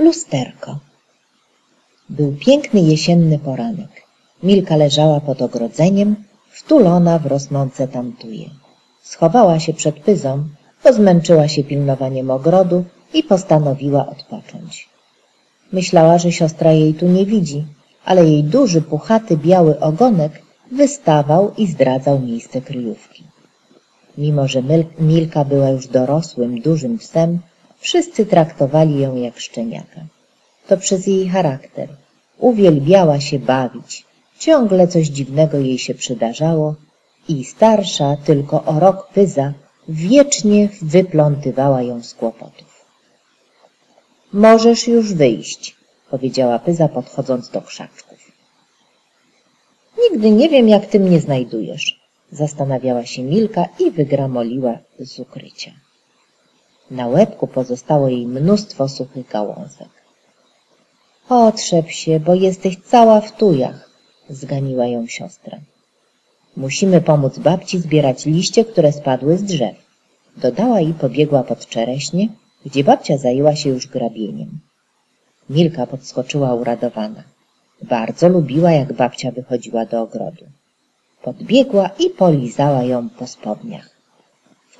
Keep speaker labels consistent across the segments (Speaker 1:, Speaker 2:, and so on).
Speaker 1: Lusterko. Był piękny jesienny poranek. Milka leżała pod ogrodzeniem, wtulona w rosnące tamtuje. Schowała się przed pyzą, bo zmęczyła się pilnowaniem ogrodu i postanowiła odpocząć. Myślała, że siostra jej tu nie widzi, ale jej duży, puchaty, biały ogonek wystawał i zdradzał miejsce kryjówki. Mimo, że Milka była już dorosłym, dużym psem, wszyscy traktowali ją jak szczeniaka. To przez jej charakter. Uwielbiała się bawić. Ciągle coś dziwnego jej się przydarzało i starsza, tylko o rok pyza, wiecznie wyplątywała ją z kłopotów. Możesz już wyjść, powiedziała pyza, podchodząc do krzaczków. Nigdy nie wiem, jak ty mnie znajdujesz, zastanawiała się Milka i wygramoliła z ukrycia. Na łebku pozostało jej mnóstwo suchych gałązek. Otrzep się, bo jesteś cała w tujach, zganiła ją siostra. Musimy pomóc babci zbierać liście, które spadły z drzew. Dodała i pobiegła pod czereśnie, gdzie babcia zajęła się już grabieniem. Milka podskoczyła uradowana. Bardzo lubiła, jak babcia wychodziła do ogrodu. Podbiegła i polizała ją po spodniach.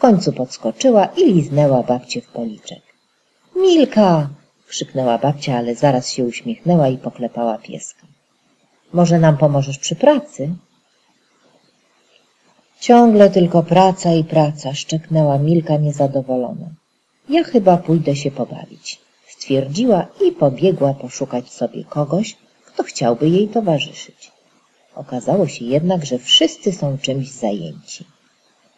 Speaker 1: Końcu podskoczyła i liznęła babcię w policzek. Milka! krzyknęła babcia, ale zaraz się uśmiechnęła i poklepała pieska. Może nam pomożesz przy pracy? Ciągle tylko praca i praca, szczeknęła Milka niezadowolona. Ja chyba pójdę się pobawić, stwierdziła i pobiegła poszukać sobie kogoś, kto chciałby jej towarzyszyć. Okazało się jednak, że wszyscy są czymś zajęci.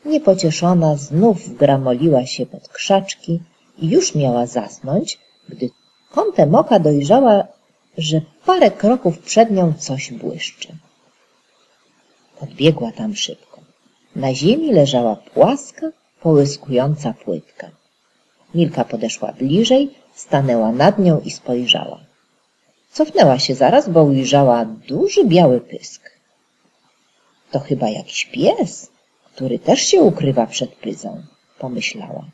Speaker 1: Niepocieszona znów wgramoliła się pod krzaczki i już miała zasnąć, gdy kątem oka dojrzała, że parę kroków przed nią coś błyszczy. Podbiegła tam szybko. Na ziemi leżała płaska, połyskująca płytka. Milka podeszła bliżej, stanęła nad nią i spojrzała. Cofnęła się zaraz, bo ujrzała duży biały pysk. To chyba jakiś pies, który też się ukrywa przed pyzą, pomyślała.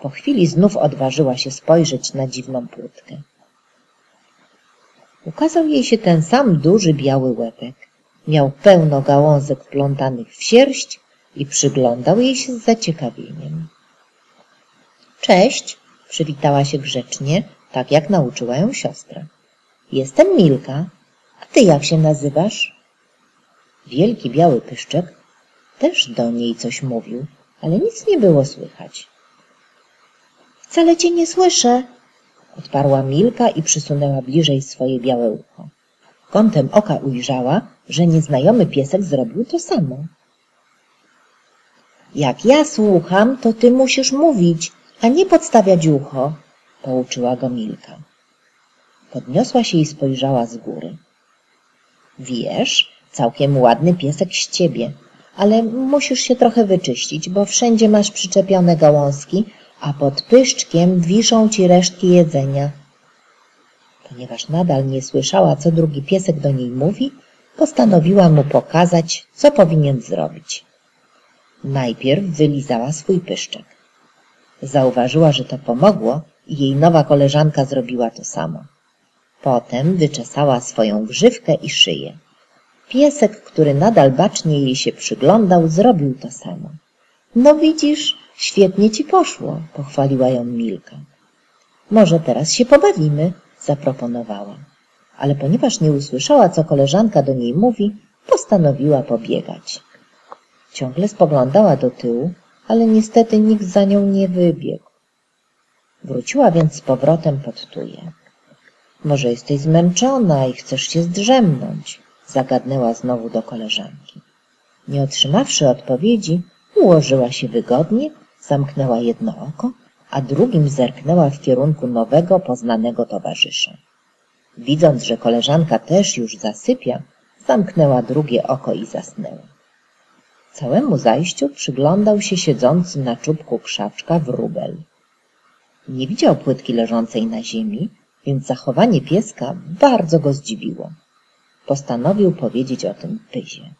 Speaker 1: Po chwili znów odważyła się spojrzeć na dziwną płytkę. Ukazał jej się ten sam duży biały łebek. Miał pełno gałązek wplątanych w sierść i przyglądał jej się z zaciekawieniem. Cześć, przywitała się grzecznie, tak jak nauczyła ją siostra. Jestem Milka, a ty jak się nazywasz? Wielki biały pyszczek też do niej coś mówił, ale nic nie było słychać. Wcale cię nie słyszę, odparła Milka i przysunęła bliżej swoje białe ucho. Kątem oka ujrzała, że nieznajomy piesek zrobił to samo. Jak ja słucham, to ty musisz mówić, a nie podstawiać ucho, pouczyła go Milka. Podniosła się i spojrzała z góry. Wiesz, całkiem ładny piesek z ciebie, ale musisz się trochę wyczyścić, bo wszędzie masz przyczepione gałązki, a pod pyszczkiem wiszą ci resztki jedzenia. Ponieważ nadal nie słyszała, co drugi piesek do niej mówi, postanowiła mu pokazać, co powinien zrobić. Najpierw wylizała swój pyszczek. Zauważyła, że to pomogło i jej nowa koleżanka zrobiła to samo. Potem wyczesała swoją grzywkę i szyję. Piesek, który nadal bacznie jej się przyglądał, zrobił to samo. No widzisz, świetnie ci poszło, pochwaliła ją Milka. Może teraz się pobawimy, zaproponowała. Ale ponieważ nie usłyszała, co koleżanka do niej mówi, postanowiła pobiegać. Ciągle spoglądała do tyłu, ale niestety nikt za nią nie wybiegł. Wróciła więc z powrotem pod tuje. Może jesteś zmęczona i chcesz się zdrzemnąć, zagadnęła znowu do koleżanki. Nie otrzymawszy odpowiedzi, ułożyła się wygodnie, zamknęła jedno oko, a drugim zerknęła w kierunku nowego, poznanego towarzysza. Widząc, że koleżanka też już zasypia, zamknęła drugie oko i zasnęła. Całemu zajściu przyglądał się siedzący na czubku krzaczka wróbel. Nie widział płytki leżącej na ziemi, więc zachowanie pieska bardzo go zdziwiło. Postanowił powiedzieć o tym Pyzie.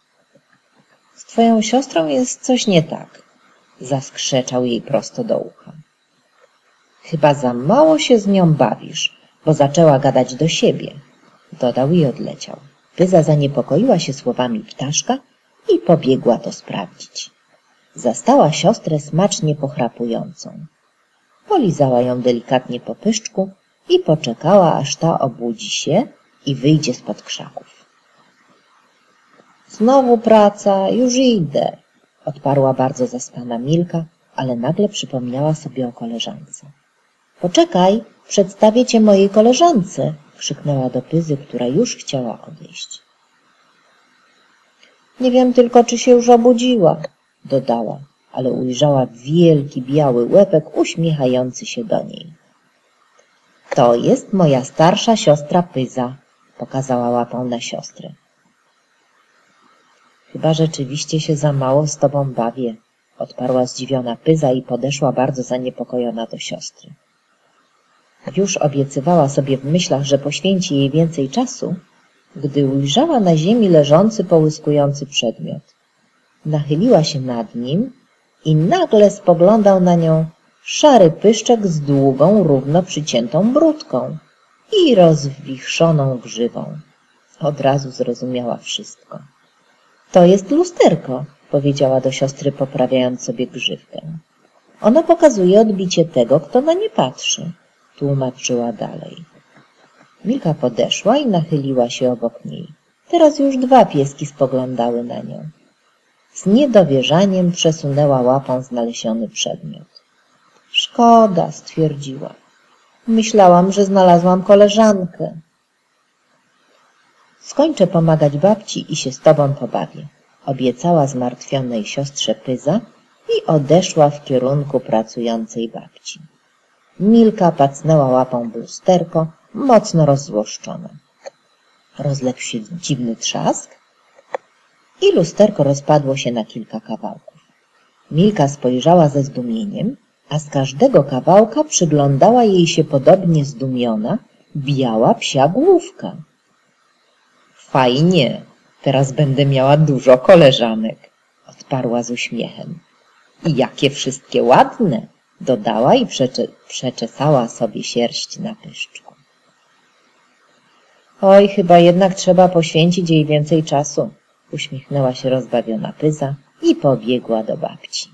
Speaker 1: Z twoją siostrą jest coś nie tak, zaskrzeczał jej prosto do ucha. Chyba za mało się z nią bawisz, bo zaczęła gadać do siebie, dodał i odleciał. Pyza zaniepokoiła się słowami ptaszka i pobiegła to sprawdzić. Zastała siostrę smacznie pochrapującą. Polizała ją delikatnie po pyszczku i poczekała, aż ta obudzi się i wyjdzie spod krzaków. Znowu praca, już idę, odparła bardzo zaspana Milka, ale nagle przypomniała sobie o koleżance. Poczekaj, przedstawię cię mojej koleżance, krzyknęła do Pyzy, która już chciała odejść. Nie wiem tylko, czy się już obudziła, dodała, ale ujrzała wielki biały łepek uśmiechający się do niej. To jest moja starsza siostra Pyza, pokazała łapą na siostrę. Chyba rzeczywiście się za mało z tobą bawię, odparła zdziwiona Pyza i podeszła bardzo zaniepokojona do siostry. Już obiecywała sobie w myślach, że poświęci jej więcej czasu, gdy ujrzała na ziemi leżący, połyskujący przedmiot. Nachyliła się nad nim i nagle spoglądał na nią szary pyszczek z długą, równo przyciętą brudką i rozwichrzoną grzywą. Od razu zrozumiała wszystko. To jest lusterko, powiedziała do siostry, poprawiając sobie grzywkę. Ono pokazuje odbicie tego, kto na nie patrzy, tłumaczyła dalej. Milka podeszła i nachyliła się obok niej. Teraz już dwa pieski spoglądały na nią. Z niedowierzaniem przesunęła łapą znaleziony przedmiot. Szkoda, stwierdziła. Myślałam, że znalazłam koleżankę. Skończę pomagać babci i się z tobą pobawię, obiecała zmartwionej siostrze Pyza i odeszła w kierunku pracującej babci. Milka pacnęła łapą w lusterko, mocno rozzłoszczona. Rozległ się dziwny trzask i lusterko rozpadło się na kilka kawałków. Milka spojrzała ze zdumieniem, a z każdego kawałka przyglądała jej się podobnie zdumiona biała psia główka. Fajnie, teraz będę miała dużo koleżanek, odparła z uśmiechem. I jakie wszystkie ładne, dodała i przecze przeczesała sobie sierść na pyszczku. Oj, chyba jednak trzeba poświęcić jej więcej czasu, uśmiechnęła się rozbawiona Pyza i pobiegła do babci.